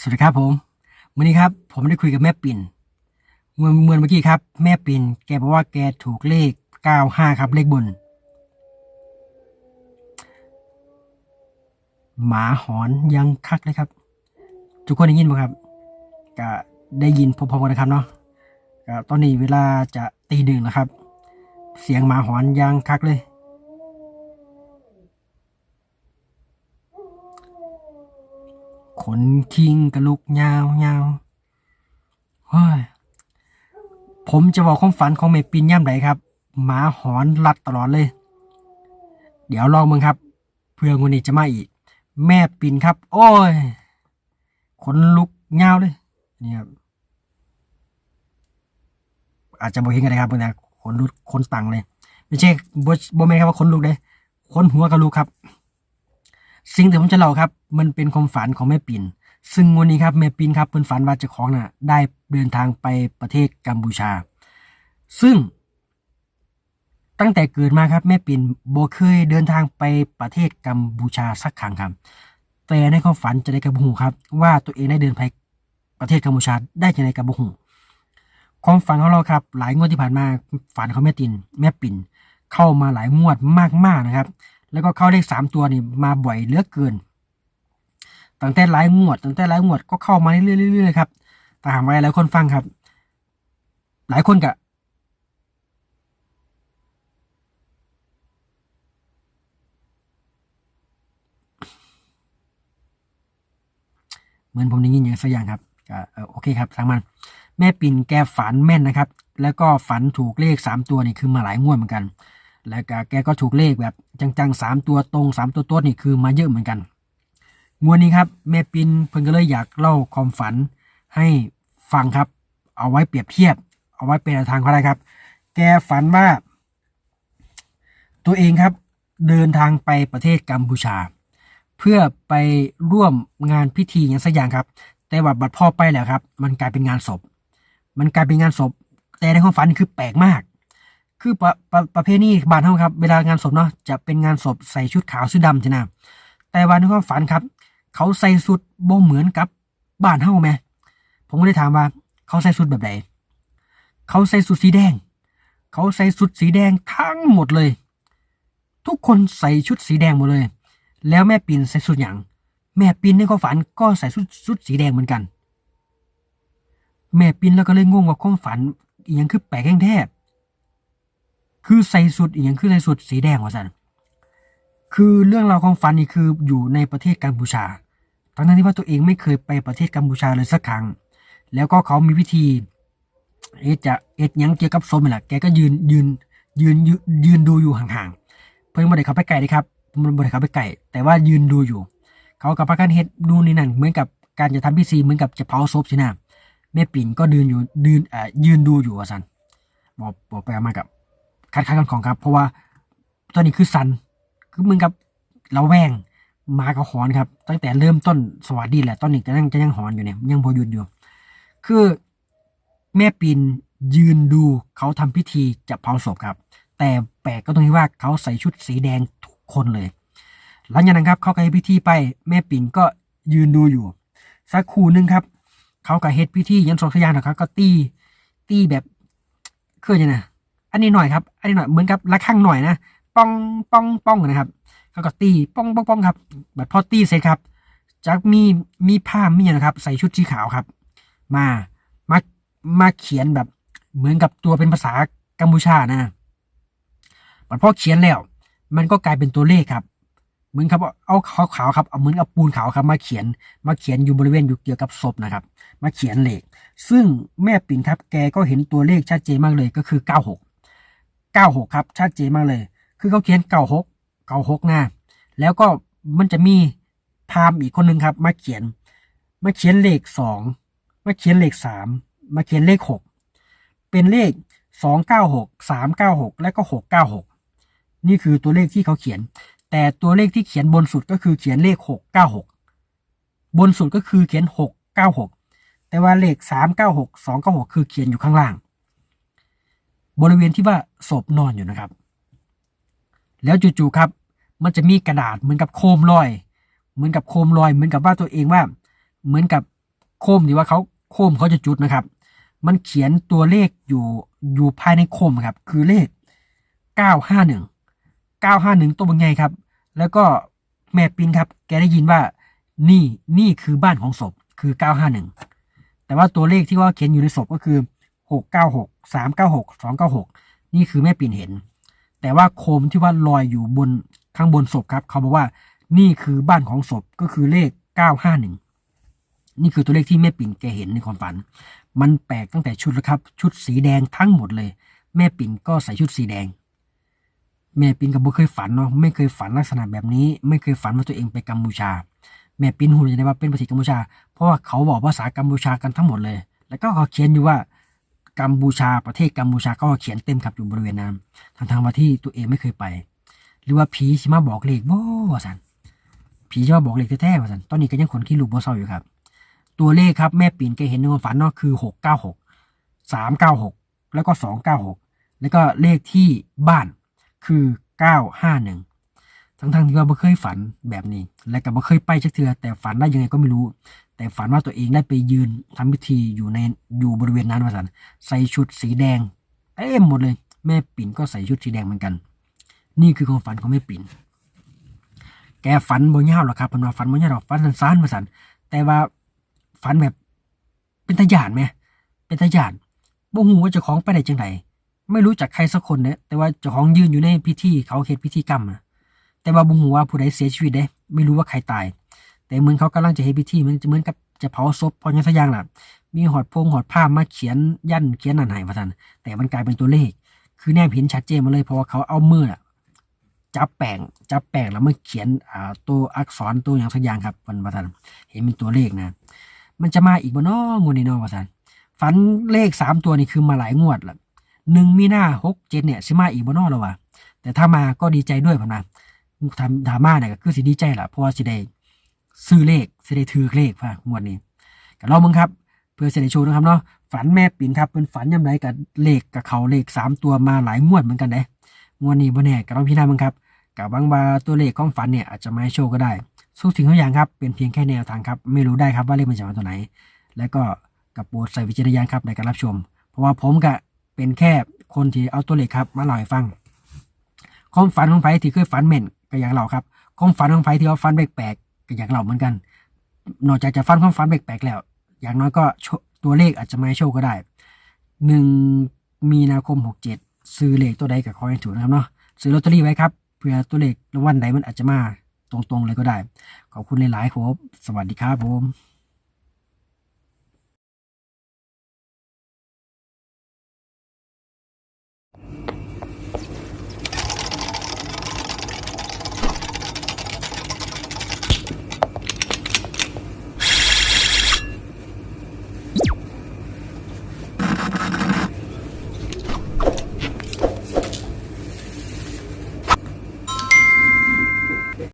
สวัสดีครับผมวันนี้ครับ ผมได้คุยกับแม่ปิ่นเมื่อเมื่อเมื่อกี้ครับ แม่ปิ่นแกบอกว่าแกถูกเลข95ครับ เลขบน หมาหอนยังคักเลยครับ ทุกคนได้ยินไหมครับก็ได้ยินพร้อมๆกันนะครับเนาะก็ตอนนี้เวลาจะตีหนึ่งแล้วครับ เสียงหมาหอนยังคักเลย นคิงกระลุกยาวยาวเฮ้ยผมจะบอกความฝันของเมปินย่ำไหนครับ หมาหอนรัดตลอดเลย เดี๋ยวลองมึงครับ เพื่อนคนนี้จะมาอีก แม่ปินครับ โอ้ยขนลุกยาวเลยนี่ครับอาจจะบอกเห็นกันนะครับเพื่อนนะขนลุกขนตังเลย ไม่ใช่บ่บ่แม่ครับว่าขนลุกเลยขนหัวกระลุกครับ สิ่งที่ผมจะเล่าครับ มันเป็นความฝันของแม่ปิ่น ซึ่งวันนี้ครับแม่ปิ่นครับเพิ่นฝันว่าเจ้าของน่ะ ได้เดินทางไปประเทศกัมพูชา ซึ่ง ตั้งแต่เกิดมาครับแม่ปิ่นบ่เคยเดินทางไปประเทศกัมพูชาสักครั้งครับ แต่ในความฝันจะได้กระบุหูครับ ว่าตัวเองได้เดินไปประเทศกัมพูชาได้จากในกระบุหูความฝันของเราครับ หลายงวดที่ผ่านมาฝันของแม่ตินแม่ปิ่นเข้ามาหลายงวดมากๆนะครับ แล้วก็เข้าเลขสามตัวนี่มาบ่อยเหลือเกิน ตั้งแต่หลายงวด ตั้งแต่หลายงวดก็เข้ามาเรื่อยๆๆครับแต่ถามว่าหลายคนฟังครับ หลายคนกะเหมือนผมได้ยินอย่างสักอย่างครับอโอเคครับทางมันแม่ปิ่นแกฝันแม่นนะครับ แล้วก็ฝันถูกเลขสามตัวนี่คือมาหลายงวดเหมือนกัน แล้วก็แกก็ถูกเลขแบบจังๆสามตัวตรงสามตัวต้นนี่คือมาเยอะเหมือนกัน งวดนี้ครับแม่ปินเพิ่นก็เลยอยากเล่าความฝันให้ฟังครับ เอาไว้เปรียบเทียบ เอาไว้เป็นแนวทางก็ได้ครับ แกฝันว่า ตัวเองครับเดินทางไปประเทศกัมพูชา เพื่อไปร่วมงานพิธีอย่างสักอย่างครับ แต่ว่าบัดพ่อไปแล้วครับ มันกลายเป็นงานศพ มันกลายเป็นงานศพ แต่ในความฝันคือแปลกมาก คือประประประเพณีบ้านเฮาครับ เวลางานศพเนาะจะเป็นงานศพใส่ชุดขาวชุดดำใช่ไหมแต่ว่าในความฝันครับ เขาใส่ชุดบ่เหมือนกับบ้านเฮาไหมผมก็เลยถามว่า เขาใส่ชุดแบบไหนเขาใส่ชุดสีแดง เขาใส่ชุดสีแดงทั้งหมดเลย ทุกคนใส่ชุดสีแดงหมดเลย แล้วแม่ปินใส่ชุดอย่างแม่ปินในความฝันก็ใส่ชุดชุดสีแดงเหมือนกัน แม่ปินแล้วก็เลยงงว่าความฝันอีหยังคือแปลกแห้งแท้ คือใส่สุดอีกอย่างคือใส่สุดสีแดงว่าสันคือเรื่องราวของฟันนี่คืออยู่ในประเทศกัมพูชาทั้งๆที่ว่าตัวเองไม่เคยไปประเทศกัมพูชาเลยสักครั้ง แล้วก็เขามีวิธี เอะจะเอ็ดยังเกี่ยวกับสมนี่แหละแกก็ยืนยืนยืนยืนดูอยู่ห่างๆ เพิ่งบ่ไดเขาไปไกลเลยครับมันบ่ไดเขาไปไกลแต่ว่ายืนดูอยู่ เขากับพากันเฮ็ดดูนี่นั่นเหมือนกับการจะทำพิธีเหมือนกับจะเผาศพสินะแม่ปิ่นก็ยืนอยู่ยืนอ่ายืนดูอยู่ว่าสันบอกบอกไปมากับ คัดค้านกันของครับ เพราะว่าตอนนี้คือสันคือเหมือนกับเราแวงมากับหอนครับ ตั้งแต่เริ่มต้นสวัสดีแหละตอนนี้จะยังจะยังหอนอยู่เนี่ยยังพอหยุดอยู่ คือแม่ปีนยืนดูเขาทำพิธีจะเผาศพครับ แต่แปลกก็ตรงที่ว่าเขาใส่ชุดสีแดงทุกคนเลย หลังจากนั้นครับเขาก็ให้พิธีไปแม่ปิ่นก็ยืนดูอยู่ สักครู่นึงครับ เขาก็เฮ็ดพิธียันสองทยานนะครับก็ตีตีแบบเคือยังไง อันนี้หน่อยครับ อันนี้หน่อยเหมือนกับระฆังหน่อยนะป้องป้องป้องนะครับเขาก็ตีป้องป้องป้องครับบัดพอตีเสร็จครับจากมีมีผ้ามีนะครับ ใส่ชุดสีขาวครับ มามามาเขียนแบบ เหมือนกับตัวเป็นภาษากัมพูชานะบัดพอเขียนแล้ว มันก็กลายเป็นตัวเลขครับ เหมือนครับเอาขาวขาวครับเอาเหมือนเอาปูนขาวครับ มาเขียนมาเขียนอยู่บริเวณอยู่เกี่ยวกับศพนะครับ มาเขียนเลข ซึ่งแม่ปิ่นครับ แกก็เห็นตัวเลขชัดเจนมากเลยก็คือ 96 96 ครับ ชัดเจนมากเลย คือเขาเขียน 96 96นะแล้วก็มันจะมีพามอีกคนหนึ่งครับ มาเขียน มาเขียนเลข 2 มาเขียนเลข 3 มาเขียนเลข 6 เป็นเลข 296 396 และก็ 696 นี่คือตัวเลขที่เขาเขียน แต่ตัวเลขที่เขียนบนสุดก็คือเขียนเลข 696 บนสุดก็คือเขียน 696 แต่ว่าเลข 396 296 คือเขียนอยู่ข้างล่าง บริเวณที่ว่าศพนอนอยู่นะครับ แล้วจู่ๆครับ มันจะมีกระดาษเหมือนกับโคมลอย เหมือนกับโคมลอย เหมือนกับว่าตัวเองว่า เหมือนกับโคมที่ว่าเขาโคมเขาจะจุดนะครับ มันเขียนตัวเลขอยู่อยู่ภายในโคมครับ คือเลข 951 951 ตัวบางไงครับ แล้วก็แม่ปินครับ แกได้ยินว่านี่นี่คือบ้านของศพคือ 951 แต่ว่าตัวเลขที่ว่าเขียนอยู่ในศพก็คือ 696 396 296นี่คือแม่ปิ่นเห็น แต่ว่าโคมที่ว่าลอยอยู่บนข้างบนศพครับ เขาบอกว่านี่คือบ้านของศพก็คือเลข951นี่คือตัวเลขที่แม่ปิ่นแกเห็นในความฝัน มันแปลกตั้งแต่ชุดแล้วครับ ชุดสีแดงทั้งหมดเลย แม่ปิ่นก็ใส่ชุดสีแดง แม่ปิ่นก็บ่เคยฝันเนาะไม่เคยฝันลักษณะแบบนี้ ไม่เคยฝันว่าตัวเองไปกัมพูชา แม่ปิ่นหูเลยนะว่าเป็นประเทศกัมพูชา เพราะว่าเขาบอกภาษากัมพูชากันทั้งหมดเลย แล้วก็เขาเขียนอยู่ว่า กัมพูชาประเทศกัมพูชาก็เขียนเต็มครับอยู่บริเวณนั้นทางทางว่าที่ตัวเองไม่เคยไป หรือว่าผีสิมาบอกเลขบ่ว่าสันผีจะมาบอกเลขแท้ๆว่าสันตอนนี้ก็ยังขนขี้ลูกบ่เศร้าอยู่ครับ ตัวเลขครับแม่ปิ่นแกเห็นในความฝันเนาะคือหกเก้าหกสามเก้าหกแล้วก็สองเก้าหกแล้วก็เลขที่บ้านคือเก้าห้าหนึ่งทั้งทั้งๆที่ว่าไม่เคยฝันแบบนี้ และก็ไม่เคยไปชักเทือแต่ฝันได้ยังไงก็ไม่รู้ แต่ฝันว่าตัวเองได้ไปยืนทำพิธีอยู่ในอยู่บริเวณนั้นวาสันใส่ชุดสีแดงเต็มหมดเลย แม่ปิ่นก็ใส่ชุดสีแดงเหมือนกัน นี่คือความฝันของแม่ปิ่น แกฝันบ่ยาวหรอกครับเพิ่นว่าฝันบ่ยาวหรอกฝันสั้นๆมาสันแต่ว่าฝันแบบเป็นตาหยานไหมเป็นตาหยานบ่ฮู้ว่าเจ้าของไปได้จังไดไม่รู้จักใครสักคนเด้แต่ว่าเจ้าของยืนอยู่ในพิธีเขาเฮ็ดพิธีกรรมอะแต่ว่าบ่ฮู้ว่าผู้ใดเสียชีวิตเด้ ไม่รู้ว่าใครตาย แต่เหมือนเขากำลังจะเฮ็ดพิธีเหมันจะเหมือนกับจะเผาศพพอยังสักอย่างล่ะ มีหอดพงหอดผ้ามาเขียนยันเขียนนันให้ว่าซั่นแต่มันกลายเป็นตัวเลข คือแนบเห็นชัดเจนมาเลยเพราะว่าเขาเอามืออะจับแป้งจับแป้งแล้วมาเขียนอ่าตัวอักษรตัวอย่างสักอย่างครับมันว่าซั่นเห็นเป็นตัวเลขนะ มันจะมาอีกบ่เน้องวดนี้นอว่าซั่นฝันเลขสามตัวนี่คือมาหลายงวดละหนึ่งมีหน้าหกเจ็ดเนี่ยสิมาอีกบ่เน้อแล้ววะแต่ถ้ามาก็ดีใจด้วยผมนะทำถามมาเนี่ยก็คือสิดีใจละเพราะว่าสิได้ ซื้อเลขสิได้ถือเลขพ่ะงวดนี้ก็ลองมึงครับเพื่อสิได้โชว์นะครับเนาะฝันแม่ปิ่นครับเป็นฝันยำไรกับเลขกับเขาเลขสามตัวมาหลายงวดเหมือนกันเด้งวดนี้บ่แน่ก็ลองพิจารณามึงครับกับบางบาตัวเลขของฝันเนี่ยอาจจะไม่ให้โชคก็ได้ทุกสิ่งทุกอย่างครับเป็นเพียงแค่แนวทางครับไม่รู้ได้ครับว่าเลขมันจะมาตัวไหน และก็กับโปรดใส่วิจารณญาณครับในการรับชม เพราะว่าผมก็เป็นแค่คนที่เอาตัวเลขครับมาเล่าให้ฟังความฝันของไผที่เคยฝันเหม็นก็อย่างเราครับความฝันของไผที่เอาฝันแปลก ก็อยากเล่าเหมือนกัน นอกจากจะฟันความฝันแปลกๆแล้ว อย่างน้อยก็ตัวเลขอาจจะไม่โชคก็ได้หนึ่งมีนาคมหกเจ็ดซื้อเลขตัวใดกับคอยถูกนะครับเนาะซื้อลอตเตอรี่ไว้ครับเผื่อตัวเลขรางวัลใดมันอาจจะมาตรงๆเลยก็ได้ ขอบคุณหลายๆครับ สวัสดีครับผม